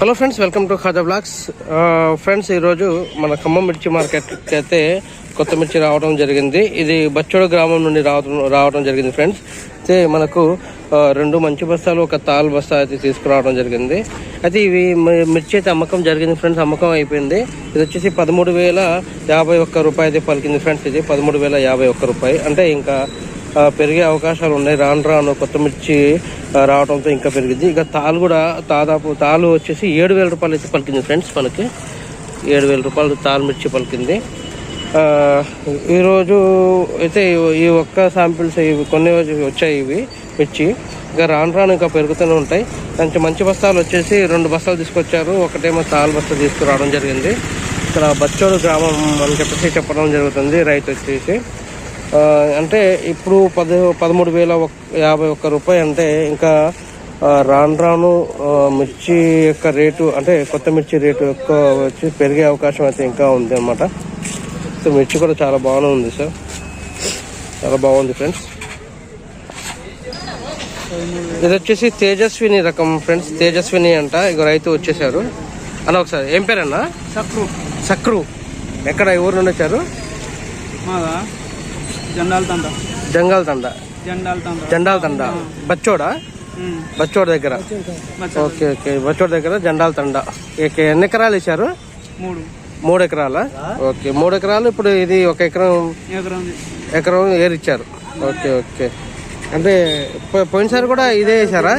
Hello friends welcome to Khaja blogs friends ఈరోజు మన ఖమ్మం మిర్చి మార్కెట్కి అయితే కొత్త మిర్చి రావడం జరిగింది. ఇది బచ్చోడు గ్రామం నుండి రావడం రావడం జరిగింది ఫ్రెండ్స్ అయితే మనకు uh, రెండు మంచి బస్తాలు ఒక తాల్ బస్తా అయితే తీసుకురావడం జరిగింది. అయితే ఇవి మిర్చి అయితే అమ్మకం జరిగింది ఫ్రెండ్స్ అమ్మకం అయిపోయింది. ఇది వచ్చేసి పదమూడు వేల యాభై ఒక్క రూపాయి అయితే పలికింది ఫ్రెండ్స్ ఇది పదమూడు వేల యాభై ఒక్క రూపాయి. అంటే ఇంకా పెరిగే అవకాశాలు ఉన్నాయి. రాను రాను కొత్త మిర్చి రావడంతో ఇంకా పెరిగింది. ఇక తాలు కూడా దాదాపు తాలు వచ్చేసి ఏడు వేల రూపాయలు అయితే పలికింది ఫ్రెండ్స్ మనకి. ఏడు వేల రూపాయలు తాలు మిర్చి పలికింది. ఈరోజు అయితే ఈ ఒక్క శాంపిల్స్ ఇవి కొన్ని వచ్చాయి ఇవి మిర్చి. ఇక రాను రాను ఇంకా పెరుగుతూనే ఉంటాయి. మంచి మంచి బస్తాలు వచ్చేసి రెండు బస్తాలు తీసుకొచ్చారు. ఒకటేమో తాలు బస్తాలు తీసుకురావడం జరిగింది. ఇక్కడ బచ్చోడు గ్రామం అని చెప్పేసి చెప్పడం జరుగుతుంది. రైతు వచ్చేసి అంటే ఇప్పుడు పది పదమూడు వేల యాభై ఒక్క రూపాయి అంటే ఇంకా రాను రాను మిర్చి యొక్క రేటు అంటే కొత్త మిర్చి రేటు ఎక్కువ వచ్చి పెరిగే అవకాశం అయితే ఇంకా ఉంది అనమాట సో మిర్చి కూడా చాలా బాగానే ఉంది సార్. చాలా బాగుంది ఫ్రెండ్స్. ఇది వచ్చేసి తేజస్విని రకం ఫ్రెండ్స్. తేజస్విని అంట. ఇక రైతు వచ్చేసారు. అన్న ఒకసారి ఏం పేరన్నా? చక్రు సక్రు. ఎక్కడ ఊరు నుండి వచ్చారు? జెండాల తండ. జంగాల్ తండ. జెండాల తండ. జెండాల తండ. బచ్చోడా. బచ్చోడ్ దగ్గర. Okay okay. బచ్చోడ్ దగ్గర జెండాల తండ. ఓకే ఎన్ని ఎకరాలు ఇచ్చారు మూడు. మూడు ఎకరాలా? ఓకే మూడు ఎకరాలు. ఇప్పుడు ఇది ఒక ఎకరం ఎకరం. ఏరిచ్చారు. Okay okay. అంటే పో- పోయినసారి కూడా ఇదే వేసారా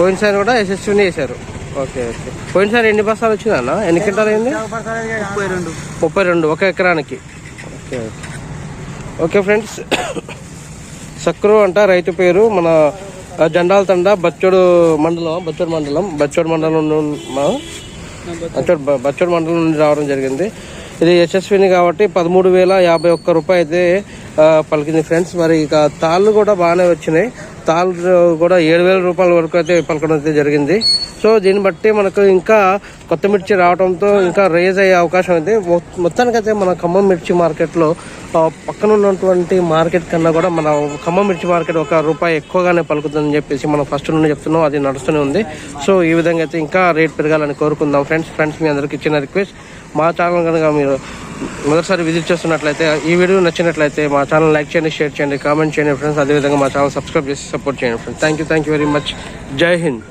పోయినసారి కూడా యశస్విని వేశారు. Okay okay. పోయినసారి ఎన్ని బస్తాలు వచ్చిందన్న? ఎన్ని క్వింటాలు అయింది? ముప్పై రెండు. ముప్పై రెండు ఒక ఎకరానికి. Okay okay. Okay friends. Sakru అంట రైతు పేరు మన జెండాల తండ బచ్చోడు మండలం బచ్చోడు మండలం బచ్చోడు మండలం నుండి మా- బచ్చోడు బచ్చోడు మండలం నుండి రావడం జరిగింది. ఇది యశస్విని కాబట్టి పదమూడు వేల యాభై ఒక్క రూపాయి అయితే పలికింది ఫ్రెండ్స్. మరి ఇక తాళ్ళు కూడా బాగానే వచ్చినాయి. తాళ్ళు కూడా ఏడు వేల రూపాయల వరకు అయితే పలకడం అయితే జరిగింది. సో దీన్ని బట్టి మనకు ఇంకా కొత్త మిర్చి రావడంతో ఇంకా రేజ్ అయ్యే అవకాశం ఉంది. మొత్తానికైతే మన ఖమ్మం మిర్చి మార్కెట్లో పక్కన ఉన్నటువంటి మార్కెట్ కన్నా కూడా మన ఖమ్మం మిర్చి మార్కెట్ ఒక రూపాయి ఎక్కువగానే పలుకుతుందని చెప్పేసి మనం ఫస్ట్ నుండి చెప్తున్నాం. అది నడుస్తూనే ఉంది. సో ఈ విధంగా అయితే ఇంకా రేట్ పెరగాలని కోరుకుందాం. ఫ్రెండ్స్ ఫ్రెండ్స్ మీ అందరికి ఇచ్చిన రిక్వెస్ట్ మా ఛానల్ కనుక మీరు మొదటిసారి విజిట్ చేస్తున్నట్లయితే ఈ వీడియో నచ్చినట్లయితే మా ఛానల్ లైక్ చేయండి షేర్ చేయండి కామెంట్ చేయండి ఫ్రెండ్స్ అదేవిధంగా మా ఛానల్ సబ్స్క్రైబ్ చేసి సపోర్ట్ చేయండి friends thank you thank you very much Jai Hind